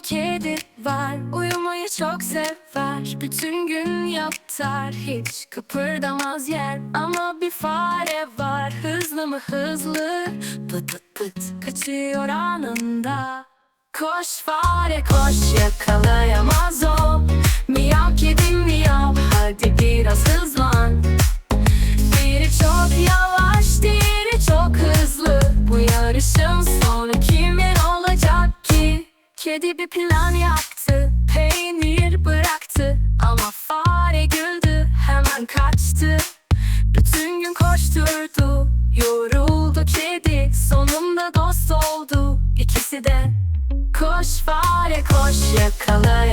kedi var. Uyumayı çok sever. Bütün gün yatar. Hiç kıpırdamaz yer. Ama bir fare var. Hızlı mı hızlı? Pıt pıt pıt Kaçıyor anında. Koş fare koş Yakalayamaz Kedi bir plan yaptı, peynir bıraktı. Ama fare güldü, hemen kaçtı. Bütün gün koşturdu, yoruldu kedi. Sonunda dost oldu ikisi de. Koş fare koş, yakalayamaz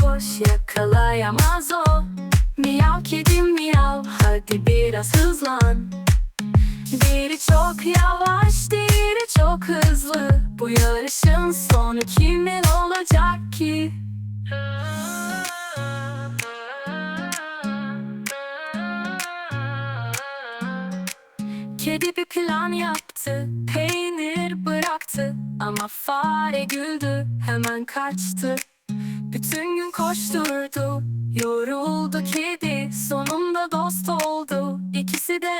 Koş yakalayamaz o. Miyav kedi miyav hadi biraz hızlan. Biri çok yavaş, diğeri çok hızlı. Bu yarışın sonu kimin olacak ki? Kedi bir plan yaptı, peynir bıraktı. Ama fare güldü, hemen kaçtı bütün gün koşturdu. Yoruldu kedi Sonunda dost oldu. İkisi de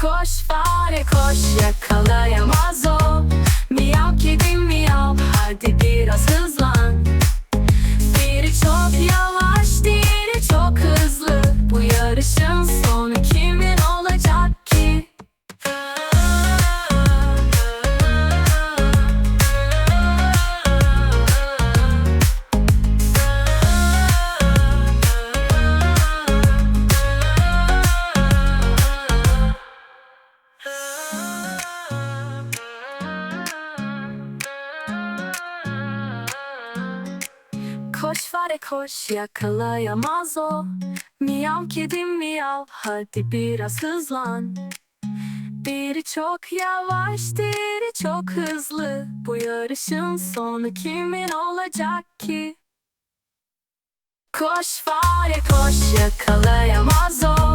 Koş fare koş Yakalayamaz o. Miyav kedi miyav Hadi biraz hızlan. Biri çok yavaş Diğeri çok hızlı. Bu yarışın sonu Koş fare koş yakalayamaz o. Miyav kedi miyav hadi biraz hızlan. Biri çok yavaş diğeri çok hızlı. Bu yarışın sonu kimin olacak ki? Koş fare koş yakalayamaz o